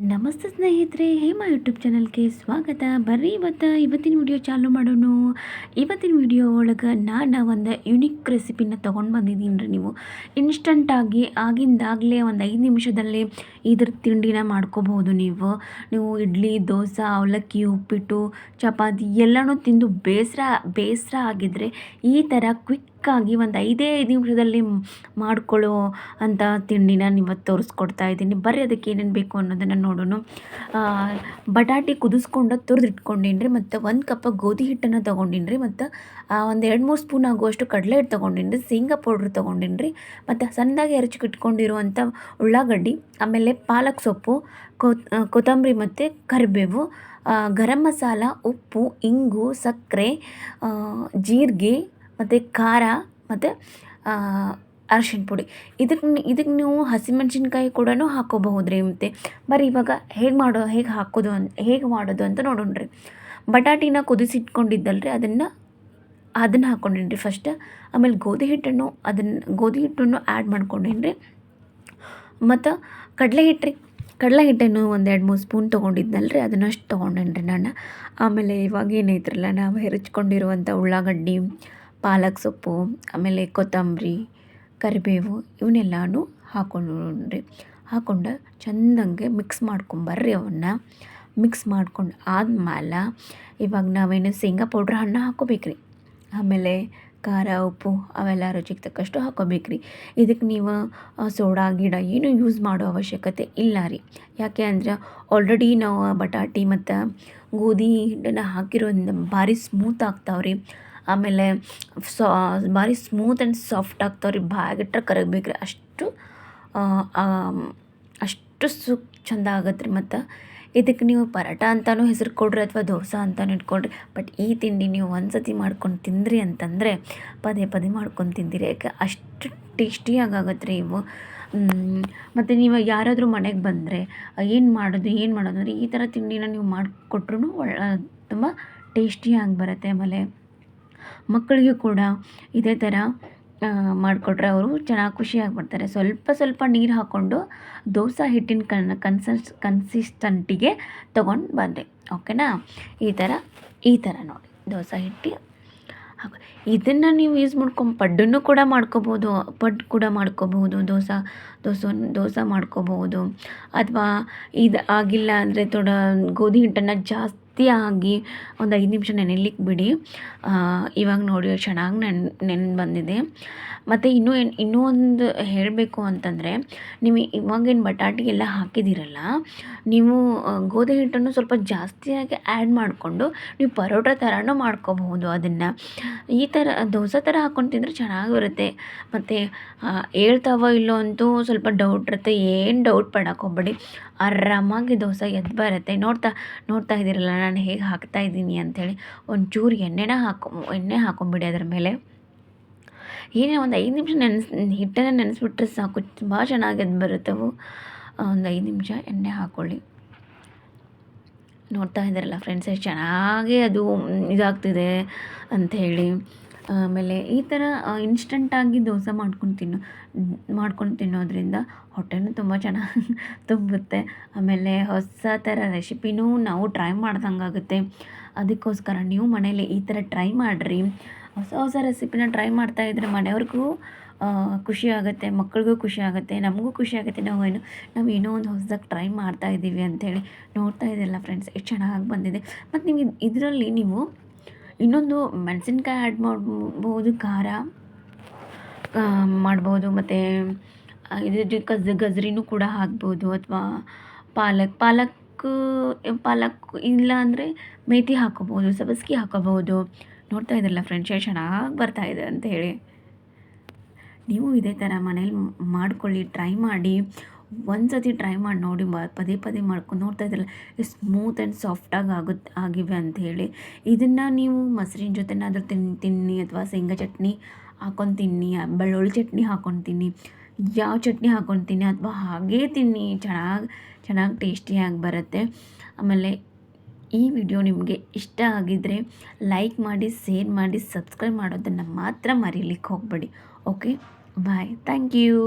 ನಮಸ್ತೆ ಸ್ನೇಹಿತರೆ, ಹೇಮಾ ಯೂಟ್ಯೂಬ್ ಚಾನಲ್ಗೆ ಸ್ವಾಗತ. ಬರ್ರಿ ಇವತ್ತು ಇವತ್ತಿನ ವಿಡಿಯೋ ಚಾಲು ಮಾಡೋಣ. ಇವತ್ತಿನ ವಿಡಿಯೋ ಒಳಗೆ ನಾನು ಒಂದು ಯುನಿಕ್ ರೆಸಿಪಿನ ತೊಗೊಂಡು ಬಂದಿದ್ದೀನಿ ರೀ ನೀವು. ಇನ್ಸ್ಟಂಟಾಗಿ ಆಗಿಂದಾಗಲೇ ಒಂದು ಐದು ನಿಮಿಷದಲ್ಲಿ ಇದ್ರ ತಿಂಡಿನ ಮಾಡ್ಕೋಬಹುದು ನೀವು. ನೀವು ಇಡ್ಲಿ, ದೋಸೆ, ಅವಲಕ್ಕಿ, ಉಪ್ಪಿಟ್ಟು, ಚಪಾತಿ ಎಲ್ಲನೂ ತಿಂದು ಬೇಸರ ಬೇಸರ ಆಗಿದ್ದರೆ ಈ ಥರ ಕ್ವಿಕ್ಕಾಗಿ ಒಂದು ಐದೇ ಐದು ನಿಮಿಷದಲ್ಲಿ ಮಾಡ್ಕೊಳ್ಳೋ ಅಂಥ ತಿಂಡಿನ ಇವತ್ತು ತೋರಿಸ್ಕೊಡ್ತಾ ಇದ್ದೀನಿ. ಬರ್ರಿ, ಅದಕ್ಕೆ ಏನೇನು ಬೇಕು ಅನ್ನೋದನ್ನು ನೋಡೋಣ. ಬಟಾಟೆ ಕುದಿಸ್ಕೊಂಡು ತುರಿದು ಇಟ್ಕೊಂಡಿನ್ರಿ ರೀ ಮತ್ತು ಒಂದು ಕಪ್ ಗೋಧಿ ಹಿಟ್ಟನ್ನು ತೊಗೊಂಡೀನಿ ರೀ ಮತ್ತು ಒಂದು ಎರಡು ಮೂರು ಸ್ಪೂನ್ ಆಗುವಷ್ಟು ಕಡಲೆ ಹಿಟ್ಟು ತೊಗೊಂಡೀನಿ ರೀ ಶೇಂಗಾ ಪೌಡ್ರ್ ತೊಗೊಂಡೀನಿ ರೀ ಮತ್ತು ಸಣ್ಣದಾಗಿ ಹೆರಚಿಟ್ಕೊಂಡಿರುವಂಥ ಉಳ್ಳಾಗಡ್ಡಿ, ಆಮೇಲೆ ಪಾಲಕ್ ಸೊಪ್ಪು ಕೊತ್ತಂಬರಿ ಮತ್ತು ಕರಿಬೇವು ಗರಂ ಮಸಾಲ, ಉಪ್ಪು, ಇಂಗು, ಸಕ್ಕರೆ ಜೀರಿಗೆ ಮತ್ತು ಖಾರ, ಮತ್ತು ಅರ್ಶಿಣ ಪುಡಿ. ಇದಕ್ಕೆ ಇದಕ್ಕೆ ನೀವು ಹಸಿಮೆಣ್ಸಿನ್ಕಾಯಿ ಕೂಡ ಹಾಕ್ಕೋಬಹುದು ರೀ ಮತ್ತು. ಬರೀ ಇವಾಗ ಹೇಗೆ ಮಾಡೋ, ಹೇಗೆ ಹಾಕೋದು ಅಂತ ಹೇಗೆ ಮಾಡೋದು ಅಂತ ನೋಡೋಣ ರೀ ಬಟಾಟಿನ ಕುದಿಸಿಟ್ಕೊಂಡಿದ್ದಲ್ಲ ರೀ ಅದನ್ನು ಅದನ್ನು ಹಾಕ್ಕೊಂಡೇನಿ ರೀ ಫಸ್ಟ್ ಆಮೇಲೆ ಗೋಧಿ ಹಿಟ್ಟನ್ನು ಅದನ್ನು ಗೋಧಿ ಹಿಟ್ಟನ್ನು ಆ್ಯಡ್ ಮಾಡ್ಕೊಂಡೇನಿ ರೀ ಮತ್ತು ಕಡಲೆ ಹಿಟ್ಟು ರೀ. ಕಡಲೆ ಹಿಟ್ಟನ್ನು ಒಂದು ಎರಡು ಮೂರು ಸ್ಪೂನ್ ತೊಗೊಂಡಿದ್ನಲ್ಲ ರೀ ಅದನ್ನಷ್ಟು ತೊಗೊಂಡೇನಿ ರೀ ನಾನು. ಆಮೇಲೆ ಇವಾಗ ಏನೈತ್ರಲ್ಲ ನಾವು ಹೆರಚ್ಕೊಂಡಿರುವಂಥ ಉಳ್ಳಾಗಡ್ಡಿ ಪಾಲಕ್ ಸೊಪ್ಪು, ಆಮೇಲೆ ಕೊತ್ತಂಬರಿ, ಕರಿಬೇವು ಇವನ್ನೆಲ್ಲನೂ ಹಾಕೊಂಡ್ರಿ ಹಾಕೊಂಡು ಚೆಂದಂಗೆ ಮಿಕ್ಸ್ ಮಾಡ್ಕೊಂಬರ್ರಿ ಅವನ್ನ. ಮಿಕ್ಸ್ ಮಾಡ್ಕೊಂಡು ಆದ್ಮೇಲೆ ಇವಾಗ ನಾವೇನು ಶೇಂಗಾ ಪೌಡ್ರ್ ಹಣ್ಣು ಹಾಕೋಬೇಕ್ರಿ. ಆಮೇಲೆ ಖಾರ, ಉಪ್ಪು ಅವೆಲ್ಲ ರುಚಿಗೆ ತಕ್ಕಷ್ಟು ಹಾಕೋಬೇಕ್ರಿ. ಇದಕ್ಕೆ ನೀವು ಸೋಡಾ, ಗಿಡ ಏನು ಯೂಸ್ ಮಾಡೋ ಅವಶ್ಯಕತೆ ಇಲ್ಲ ರೀ. ಯಾಕೆ ಅಂದ್ರೆ ಆಲ್ರೆಡಿ ನಾವು ಬಟಾಟಿ ಮತ್ತು ಗೋಧಿ ಹಿಟ್ಟನ್ನು ಹಾಕಿರೋದ್ರಿಂದ ಭಾರಿ ಸ್ಮೂತ್ ಆಗ್ತಾವ್ರಿ. ಆಮೇಲೆ ಸಾ, ಭಾರಿ ಸ್ಮೂತ್ ಆ್ಯಂಡ್ ಸಾಫ್ಟ್ ಆಗ್ತಾವೆ ರೀ. ಬಾಯಾಗಿಟ್ರೆ ಕರಗಬೇಕು ರೀ ಅಷ್ಟು ಅಷ್ಟು ಸು, ಚಂದ ಆಗತ್ತೆ ರೀ ಮತ್ತು. ಇದಕ್ಕೆ ನೀವು ಪರಾಟ ಅಂತಲೂ ಹೆಸರು ಕೊಡ್ರಿ ಅಥವಾ ದೋಸೆ ಅಂತಲೂ ಇಟ್ಕೊಳ್ರಿ ಬಟ್ ಈ ತಿಂಡಿ ನೀವು ಒಂದು ಸತಿ ಮಾಡ್ಕೊಂಡು ತಿಂದ್ರಿ ಅಂತಂದರೆ ಪದೇ ಪದೇ ಮಾಡ್ಕೊಂಡು ತಿಂದಿರಿ. ಯಾಕೆ ಅಷ್ಟು ಟೇಸ್ಟಿಯಾಗಿ ಆಗತ್ತೆ ರೀ ಇವು ಮತ್ತು ನೀವು ಯಾರಾದರೂ ಮನೆಗೆ ಬಂದರೆ ಏನು ಮಾಡೋದು ಏನು ಮಾಡೋದು ಅಂದರೆ ಈ ಥರ ತಿಂಡಿನ ನೀವು ಮಾಡಿಕೊಟ್ರೂ ಒಳ್ಳೆ, ತುಂಬ ಟೇಸ್ಟಿಯಾಗಿ ಬರುತ್ತೆ. ಆಮೇಲೆ ಮಕ್ಕಳಿಗೂ ಕೂಡ ಇದೇ ಥರ ಮಾಡಿಕೊಟ್ರೆ ಅವರು ಚೆನ್ನಾಗಿ ಖುಷಿಯಾಗಿ ಬರ್ತಾರೆ ಸ್ವಲ್ಪ ಸ್ವಲ್ಪ ನೀರು ಹಾಕ್ಕೊಂಡು ದೋಸೆ ಹಿಟ್ಟಿನ ಕನ್ ಕನ್ಸಸ್, ಕನ್ಸಿಸ್ಟಂಟಿಗೆ ತೊಗೊಂಡು ಬಂದೆ. ಓಕೆನಾ? ಈ ಥರ ಈ ಥರ ನೋಡಿ. ದೋಸೆ ಹಿಟ್ಟು ಇದನ್ನು ನೀವು ಯೂಸ್ ಮಾಡ್ಕೊಂಡು ಪಡ್ಡನ್ನು ಕೂಡ ಮಾಡ್ಕೋಬೋದು ಪಡ್ಡು ಕೂಡ ಮಾಡ್ಕೋಬಹುದು ದೋಸೆ ದೋಸೆ ದೋಸೆ ಮಾಡ್ಕೋಬಹುದು ಅಥವಾ ಇದು ಆಗಿಲ್ಲ ಅಂದರೆ ತೋಡ ಗೋಧಿ ಹಿಟ್ಟನ್ನು ಜಾಸ್ತಿ ಆಗಿ ಒಂದು ಐದು ನಿಮಿಷ ನೆನೆಲಿಕ್ಕೆ ಬಿಡಿ ಇವಾಗ ನೋಡಿ ಚೆನ್ನಾಗಿ ನೆನ್, ನೆನೆ ಬಂದಿದೆ. ಮತ್ತು ಇನ್ನೂ ಏನು, ಇನ್ನೂ ಒಂದು ಹೇಳಬೇಕು ಅಂತಂದರೆ, ನೀವು ಇವಾಗೇನು ಬಟಾಟಿ ಎಲ್ಲ ಹಾಕಿದ್ದೀರಲ್ಲ, ನೀವು ಗೋಧಿ ಹಿಟ್ಟನ್ನು ಸ್ವಲ್ಪ ಜಾಸ್ತಿಯಾಗಿ ಆ್ಯಡ್ ಮಾಡಿಕೊಂಡು ನೀವು ಪರೋಟ ಥರನೂ ಮಾಡ್ಕೋಬಹುದು ಅದನ್ನು. ಈ ಥರ ದೋಸೆ ಥರ ಹಾಕ್ಕೊಂಡು ತಿಂದರೆ ಚೆನ್ನಾಗಿ ಬರುತ್ತೆ. ಮತ್ತು ಹೇಳ್ತಾವೋ ಇಲ್ಲೋ ಅಂತೂ ಸ್ವಲ್ಪ ಡೌಟ್ ಇರುತ್ತೆ. ಏನು ಡೌಟ್ ಪಡಕ್ಕೆ ಹೋಗ್ಬೇಡಿ. ಆರಾಮಾಗಿ ದೋಸೆ ಎದ್ದು ಬರುತ್ತೆ. ನೋಡ್ತಾ ನೋಡ್ತಾ ಇದ್ದೀರಲ್ಲ ನಾನು ಹೇಗೆ ಹಾಕ್ತಾ ಇದ್ದೀನಿ ಅಂಥೇಳಿ ಒಂಚೂರು ಎಣ್ಣೆನ ಹಾಕೊ, ಎಣ್ಣೆ ಹಾಕೊಂಬಿಡಿ ಅದರ ಮೇಲೆ. ಏನೇ ಒಂದು ಐದು ನಿಮಿಷ ನೆನೆಸ್, ಹಿಟ್ಟನ್ನು ನೆನೆಸ್ಬಿಟ್ರೆ ಸಾಕು, ತುಂಬ ಚೆನ್ನಾಗಿ ಅದು ಬರುತ್ತವು ಒಂದು ಐದು ನಿಮಿಷ ಎಣ್ಣೆ ಹಾಕ್ಕೊಳ್ಳಿ ನೋಡ್ತಾ ಇದ್ದಾರಲ್ಲ ಫ್ರೆಂಡ್ಸ್ ಎಷ್ಟು ಚೆನ್ನಾಗಿ ಅದು ಇದಾಗ್ತಿದೆ ಅಂಥೇಳಿ. ಆಮೇಲೆ ಈ ಥರ ಇನ್ಸ್ಟಂಟಾಗಿ ದೋಸೆ ಮಾಡ್ಕೊಂಡು ತಿನ್ನೋ, ಮಾಡ್ಕೊಂಡು ತಿನ್ನೋದ್ರಿಂದ ಹೊಟ್ಟೆನೂ ತುಂಬ ಚೆನ್ನಾಗಿ ತುಂಬುತ್ತೆ. ಆಮೇಲೆ ಹೊಸ ಥರ ರೆಸಿಪಿನೂ ನಾವು ಟ್ರೈ ಮಾಡ್ದಂಗಾಗುತ್ತೆ. ಅದಕ್ಕೋಸ್ಕರ ನೀವು ಮನೇಲಿ ಈ ಥರ ಟ್ರೈ ಮಾಡಿರಿ. ಹೊಸ ಹೊಸ ರೆಸಿಪಿನ ಟ್ರೈ ಮಾಡ್ತಾ ಇದ್ದರೆ ಮನೆಯವ್ರಿಗೂ ಖುಷಿ ಆಗುತ್ತೆ ಮಕ್ಳಿಗೂ ಖುಷಿ ಆಗುತ್ತೆ, ನಮಗೂ ಖುಷಿ ಆಗುತ್ತೆ. ನಾವು ಏನು, ನಾವು ಏನೋ ಒಂದು ಹೊಸದಾಗಿ ಟ್ರೈ ಮಾಡ್ತಾ ಇದ್ದೀವಿ ಅಂಥೇಳಿ ನೋಡ್ತಾ ಇದ್ದೀರಲ್ಲ ಫ್ರೆಂಡ್ಸ್ ಎಷ್ಟು ಚೆನ್ನಾಗಿ ಬಂದಿದೆ. ಮತ್ತು ನೀವು ಇದರಲ್ಲಿ ನೀವು ಇನ್ನೊಂದು ಮೆಣಸಿನ್ಕಾಯಿ ಆ್ಯಡ್ ಮಾಡ್ಬೋದು, ಖಾರ ಮಾಡ್ಬೋದು, ಮತ್ತು ಇದ್ರ ಗಜ್ ಗಜ್ರಿನೂ ಕೂಡ ಹಾಕ್ಬೋದು, ಅಥವಾ ಪಾಲಕ್ ಪಾಲಕ್ ಪಾಲಕ್ ಇಲ್ಲ ಅಂದರೆ ಮೇಥಿ ಹಾಕೋಬೋದು ಸಬ್ಬಸ್ಗೆ ಹಾಕೋಬೋದು. ನೋಡ್ತಾ ಇದ್ರಲ್ಲ ಫ್ರೆಂಡ್ಸ್ ಚೆನ್ನಾಗಿ ಬರ್ತಾ ಇದೆ ಅಂತ ಹೇಳಿ. ನೀವು ಇದೇ ಥರ ಮನೇಲಿ ಮಾಡ್ಕೊಳ್ಳಿ ಟ್ರೈ ಮಾಡಿ. ಒಂದು ಸತಿ ಟ್ರೈ ಮಾಡಿ, ನೋಡಿ ಪದೇ ಪದೇ ಮಾಡ್ಕೊಂಡು ನೋಡ್ತಾ ಇದ್ರಲ್ಲ ಸ್ಮೂತ್ ಆ್ಯಂಡ್ ಸಾಫ್ಟಾಗಿ ಆಗುತ್ತೆ ಆಗಿವೆ ಅಂತ ಹೇಳಿ. ಇದನ್ನು ನೀವು ಮೊಸರಿನ ಜೊತೆನಾದರೂ ತಿನ್, ತಿನ್ನಿ ಅಥವಾ ಶೇಂಗಾ ಚಟ್ನಿ ಹಾಕೊಂಡು ತಿನ್ನಿ ಬೆಳ್ಳುಳ್ಳಿ ಚಟ್ನಿ ಹಾಕೊಂಡು ತಿನ್ನಿ, ಯಾವ ಚಟ್ನಿ ಹಾಕೊಂಡು ತಿನ್ನಿ ಅಥವಾ ಹಾಗೇ ತಿನ್ನಿ, ಚೆನ್ನಾಗಿ ಚೆನ್ನಾಗಿ ಟೇಸ್ಟಿಯಾಗಿ ಬರುತ್ತೆ. ಆಮೇಲೆ ಈ ವಿಡಿಯೋ ನಿಮಗೆ ಇಷ್ಟ ಆಗಿದ್ದರೆ ಲೈಕ್ ಮಾಡಿ ಶೇರ್ ಮಾಡಿ ಸಬ್ಸ್ಕ್ರೈಬ್ ಮಾಡೋದನ್ನು ಮಾತ್ರ ಮರೀಲಿಕ್ಕೆ ಹೋಗಬೇಡಿ. Okay bye thank you